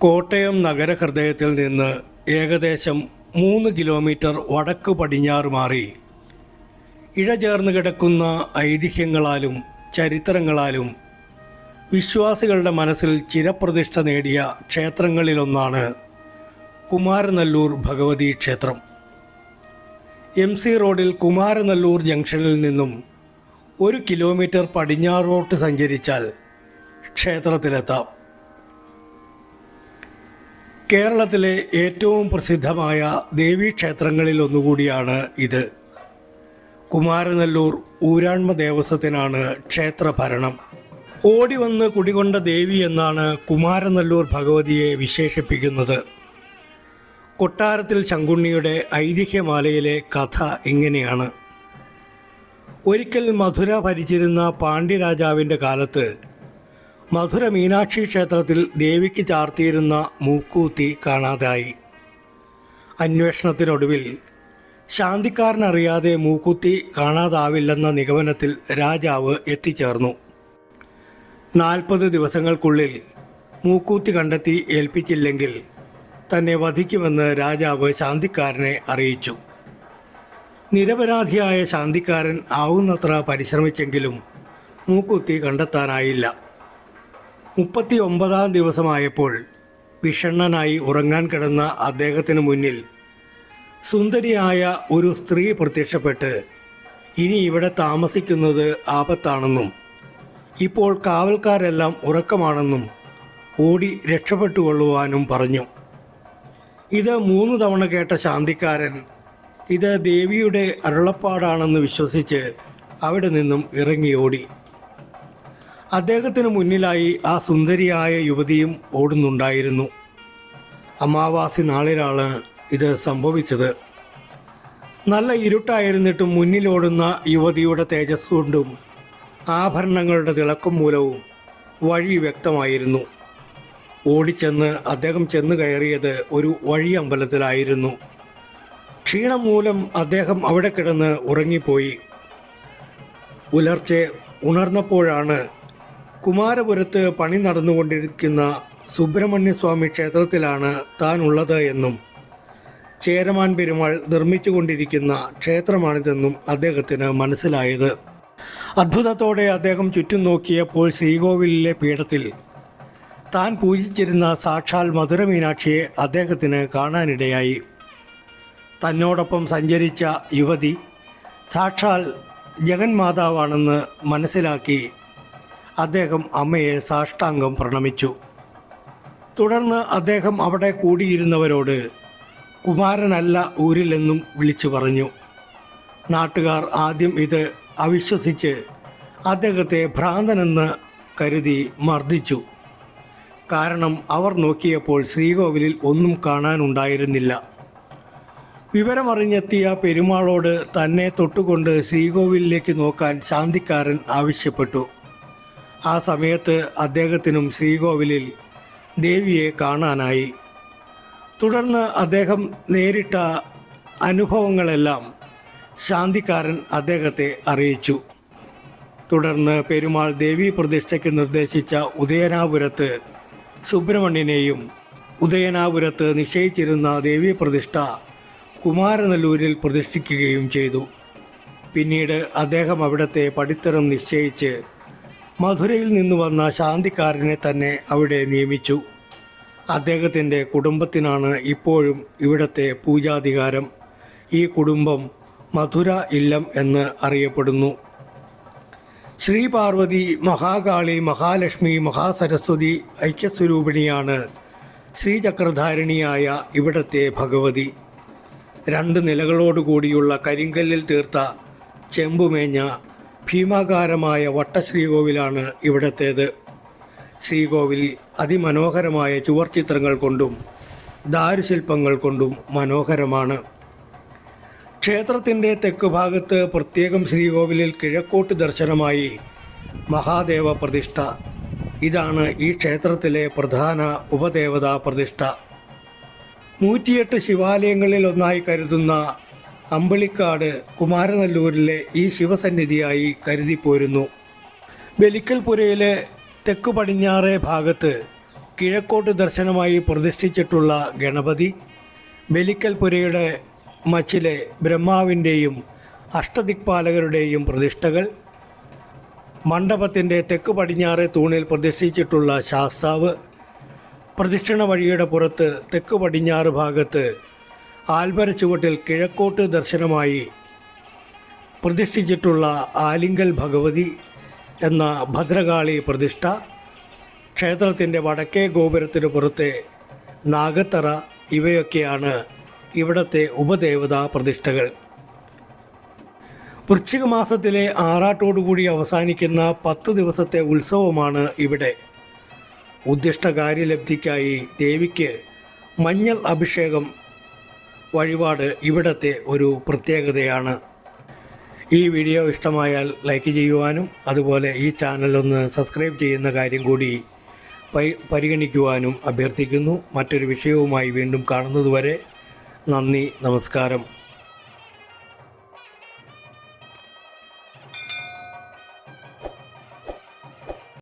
കോട്ടയം നഗരഹൃദയത്തിൽ നിന്ന് ഏകദേശം മൂന്ന് കിലോമീറ്റർ വടക്ക് പടിഞ്ഞാറ് മാറി. ഇഴചേർന്ന് കിടക്കുന്ന ഐതിഹ്യങ്ങളാലും ചരിത്രങ്ങളാലും വിശ്വാസികളുടെ മനസ്സിൽ ചിരപ്രതിഷ്ഠ നേടിയ ക്ഷേത്രങ്ങളിലൊന്നാണ് കുമാരനല്ലൂർ ഭഗവതി ക്ഷേത്രം. എം സി റോഡിൽ കുമാരനല്ലൂർ ജംഗ്ഷനിൽ നിന്നും ഒരു കിലോമീറ്റർ പടിഞ്ഞാറോട്ട് സഞ്ചരിച്ചാൽ ക്ഷേത്രത്തിലെത്താം. കേരളത്തിലെ ഏറ്റവും പ്രസിദ്ധമായ ദേവീക്ഷേത്രങ്ങളിൽ ഒന്നുകൂടിയാണ് ഇത്. കുമാരനെല്ലൂർ ഊരാൺമ ദേവസ്വത്തിനാണ് ക്ഷേത്രഭരണം. ഓടി വന്ന് കുടികൊണ്ട ദേവി എന്നാണ് കുമാരനെല്ലൂർ ഭഗവതിയെ വിശേഷിപ്പിക്കുന്നത്. കൊട്ടാരത്തിൽ ശങ്കുണ്ണിയുടെ ഐതിഹ്യമാലയിലെ കഥ ഇങ്ങനെയാണ്. ഒരിക്കൽ മധുര ഭരിച്ചിരുന്ന പാണ്ഡ്യരാജാവിന്റെ കാലത്ത് മധുര മീനാക്ഷി ക്ഷേത്രത്തിൽ ദേവിക്ക് ചാർത്തിയിരുന്ന മൂക്കൂത്തി കാണാതായി. അന്വേഷണത്തിനൊടുവിൽ ശാന്തിക്കാരനറിയാതെ മൂക്കുത്തി കാണാതാവില്ലെന്ന നിഗമനത്തിൽ രാജാവ് എത്തിച്ചേർന്നു. നാൽപ്പത് ദിവസങ്ങൾക്കുള്ളിൽ മൂക്കൂത്തി കണ്ടെത്തി ഏൽപ്പിച്ചില്ലെങ്കിൽ തന്നെ വധിക്കുമെന്ന് രാജാവ് ശാന്തിക്കാരനെ അറിയിച്ചു. നിരപരാധിയായ ശാന്തിക്കാരൻ ആവുന്നത്ര പരിശ്രമിച്ചെങ്കിലും മൂക്കുത്തി കണ്ടെത്താനായില്ല. മുപ്പത്തി ഒമ്പതാം ദിവസമായപ്പോൾ വിഷണ്ണനായി ഉറങ്ങാൻ കിടന്ന അദ്ദേഹത്തിന് മുന്നിൽ സുന്ദരിയായ ഒരു സ്ത്രീ പ്രത്യക്ഷപ്പെട്ട് ഇനി ഇവിടെ താമസിക്കുന്നത് ആപത്താണെന്നും ഇപ്പോൾ കാവൽക്കാരെല്ലാം ഉറക്കമാണെന്നും ഓടി രക്ഷപ്പെട്ടുകൊള്ളുവാനും പറഞ്ഞു. ഇത് മൂന്ന് തവണ കേട്ട ശാന്തിക്കാരൻ ഇത് ദേവിയുടെ അരുളപ്പാടാണെന്ന് വിശ്വസിച്ച് അവിടെ നിന്നും ഇറങ്ങി ഓടി അദ്ദേഹത്തിന് മുന്നിലായി ആ സുന്ദരിയായ യുവതിയും ഓടുന്നുണ്ടായിരുന്നു. അമാവാസി നാളിലാണ് ഇത് സംഭവിച്ചത്. നല്ല ഇരുട്ടായിരുന്നിട്ടും മുന്നിലോടുന്ന യുവതിയുടെ തേജസ് കൊണ്ടും ആഭരണങ്ങളുടെ തിളക്കം മൂലവും വഴി വ്യക്തമായിരുന്നു. ഓടിച്ചെന്ന് അദ്ദേഹം ചെന്ന് കയറിയത് ഒരു വഴി അമ്പലത്തിലായിരുന്നു. ക്ഷീണം മൂലം അദ്ദേഹം അവിടെ കിടന്ന് ഉറങ്ങിപ്പോയി. പുലർച്ചെ ഉണർന്നപ്പോഴാണ് കുമാരപുരത്ത് പണി നടന്നുകൊണ്ടിരിക്കുന്ന സുബ്രഹ്മണ്യസ്വാമി ക്ഷേത്രത്തിലാണ് താൻ ഉള്ളത് എന്നും ചേരമാൻ പെരുമാൾ നിർമ്മിച്ചുകൊണ്ടിരിക്കുന്ന ക്ഷേത്രമാണിതെന്നും അദ്ദേഹത്തിന് മനസ്സിലായത്. അത്ഭുതത്തോടെ അദ്ദേഹം ചുറ്റും നോക്കിയപ്പോൾ ശ്രീകോവിലിലെ പീഠത്തിൽ താൻ പൂജിച്ചിരുന്ന സാക്ഷാൽ മധുര മീനാക്ഷിയെ അദ്ദേഹത്തിന് കാണാനിടയായി. തന്നോടൊപ്പം സഞ്ചരിച്ച യുവതി സാക്ഷാൽ ജഗന്മാതാവാണെന്ന് മനസ്സിലാക്കി അദ്ദേഹം അമ്മയെ സാഷ്ടാംഗം പ്രണമിച്ചു. തുടർന്ന് അദ്ദേഹം അവിടെ കൂടിയിരുന്നവരോട് കുമാരനല്ല ഊരിലെന്നും വിളിച്ചു പറഞ്ഞു. നാട്ടുകാർ ആദ്യം ഇത് അവിശ്വസിച്ച് അദ്ദേഹത്തെ ഭ്രാന്തനെന്ന് കരുതി മർദ്ദിച്ചു. കാരണം അവർ നോക്കിയപ്പോൾ ശ്രീകോവിലിൽ ഒന്നും കാണാനുണ്ടായിരുന്നില്ല. വിവരമറിഞ്ഞെത്തിയ പെരുമാളോട് തന്നെ തൊട്ടുകൊണ്ട് ശ്രീകോവിലിലേക്ക് നോക്കാൻ ശാന്തിക്കാരൻ ആവശ്യപ്പെട്ടു. ആ സമയത്ത് അദ്ദേഹത്തിനും ശ്രീകോവിലിൽ ദേവിയെ കാണാനായി. തുടർന്ന് അദ്ദേഹം നേരിട്ട അനുഭവങ്ങളെല്ലാം ശാന്തിക്കാരൻ അദ്ദേഹത്തെ അറിയിച്ചു. തുടർന്ന് പെരുമാൾ ദേവി പ്രതിഷ്ഠയ്ക്ക് നിർദ്ദേശിച്ച ഉദയനാപുരത്ത് സുബ്രഹ്മണ്യനെയും ഉദയനാപുരത്ത് നിശ്ചയിച്ചിരുന്ന ദേവീ പ്രതിഷ്ഠ കുമാരനല്ലൂരിൽ പ്രതിഷ്ഠിക്കുകയും ചെയ്തു. പിന്നീട് അദ്ദേഹം അവിടത്തെ പടിത്തരം നിശ്ചയിച്ച് മധുരയിൽ നിന്ന് വന്ന ശാന്തിക്കാരനെ തന്നെ അവിടെ നിയമിച്ചു. അദ്ദേഹത്തിന്റെ കുടുംബത്തിനാണ് ഇപ്പോഴും ഇവിടത്തെ പൂജാധികാരം. ഈ കുടുംബം മധുര ഇല്ലം എന്ന് അറിയപ്പെടുന്നു. ശ്രീ പാർവതി മഹാകാളി മഹാലക്ഷ്മി മഹാസരസ്വതി ഐക്യസ്വരൂപിണിയാണ് ശ്രീചക്രധാരിണിയായ ഇവിടത്തെ ഭഗവതി. രണ്ട് നിലകളോടുകൂടിയുള്ള കരിങ്കല്ലിൽ തീർത്ത ചെമ്പുമേഞ്ഞ ഭീമാകാരമായ വട്ടശ്രീകോവിലാണ് ഇവിടത്തേത്. ശ്രീകോവിൽ അതിമനോഹരമായ ചുവർച്ചിത്രങ്ങൾ കൊണ്ടും ദാരുശില്പങ്ങൾ കൊണ്ടും മനോഹരമാണ്. ക്ഷേത്രത്തിന്റെ തെക്ക് ഭാഗത്ത് പ്രത്യേകം ശ്രീകോവിലിൽ കിഴക്കോട്ട് ദർശനമായി മഹാദേവ പ്രതിഷ്ഠ. ഇതാണ് ഈ ക്ഷേത്രത്തിലെ പ്രധാന ഉപദേവതാ പ്രതിഷ്ഠ. നൂറ്റിയെട്ട് ശിവാലയങ്ങളിൽ ഒന്നായി കരുതുന്ന അമ്പളിക്കാട് കുമാരനല്ലൂരിലെ ഈ ശിവസന്നിധിയായി കരുതിപ്പോരുന്നു. ബലിക്കൽപുരയിലെ തെക്കു പടിഞ്ഞാറേ ഭാഗത്ത് കിഴക്കോട്ട് ദർശനമായി പ്രതിഷ്ഠിച്ചിട്ടുള്ള ഗണപതി ബലിക്കൽപുരയുടെ മച്ചിലെ ബ്രഹ്മാവിന്റെയും അഷ്ടദിക്പാലകരുടെയും പ്രതിഷ്ഠകൾ മണ്ഡപത്തിന്റെ തെക്ക് പടിഞ്ഞാറേ തൂണിൽ പ്രതിഷ്ഠിച്ചിട്ടുള്ള ശാസ്താവ് പ്രദക്ഷിണ വഴിയുടെ പുറത്ത് തെക്ക് പടിഞ്ഞാറ് ഭാഗത്ത് ആൽമര ചുവട്ടിൽ കിഴക്കോട്ട് ദർശനമായി പ്രതിഷ്ഠിച്ചിട്ടുള്ള ആലിങ്കൽ ഭഗവതി എന്ന ഭദ്രകാളി പ്രതിഷ്ഠ ക്ഷേത്രത്തിന്റെ വടക്കേ ഗോപുരത്തിനു പുറത്തെ നാഗത്തറ ഇവയൊക്കെയാണ് ഇവിടത്തെ ഉപദേവതാ പ്രതിഷ്ഠകൾ. വൃശ്ചിക മാസത്തിലെ ആറാട്ടോടുകൂടി അവസാനിക്കുന്ന പത്ത് ദിവസത്തെ ഉത്സവമാണ് ഇവിടെ. ഉദ്ദിഷ്ട കാര്യലബ്ധിക്കായി ദേവിക്ക് മഞ്ഞൾ അഭിഷേകം വഴിപാട് ഇവിടത്തെ ഒരു പ്രത്യേകതയാണ്. ഈ വീഡിയോ ഇഷ്ടമായാൽ ലൈക്ക് ചെയ്യുവാനും അതുപോലെ ഈ ചാനൽ ഒന്ന് സബ്സ്ക്രൈബ് ചെയ്യുന്ന കാര്യം കൂടി പരിഗണിക്കുവാനും അഭ്യർത്ഥിക്കുന്നു. മറ്റൊരു വിഷയവുമായി വീണ്ടും കാണുന്നതുവരെ നന്ദി നമസ്കാരം.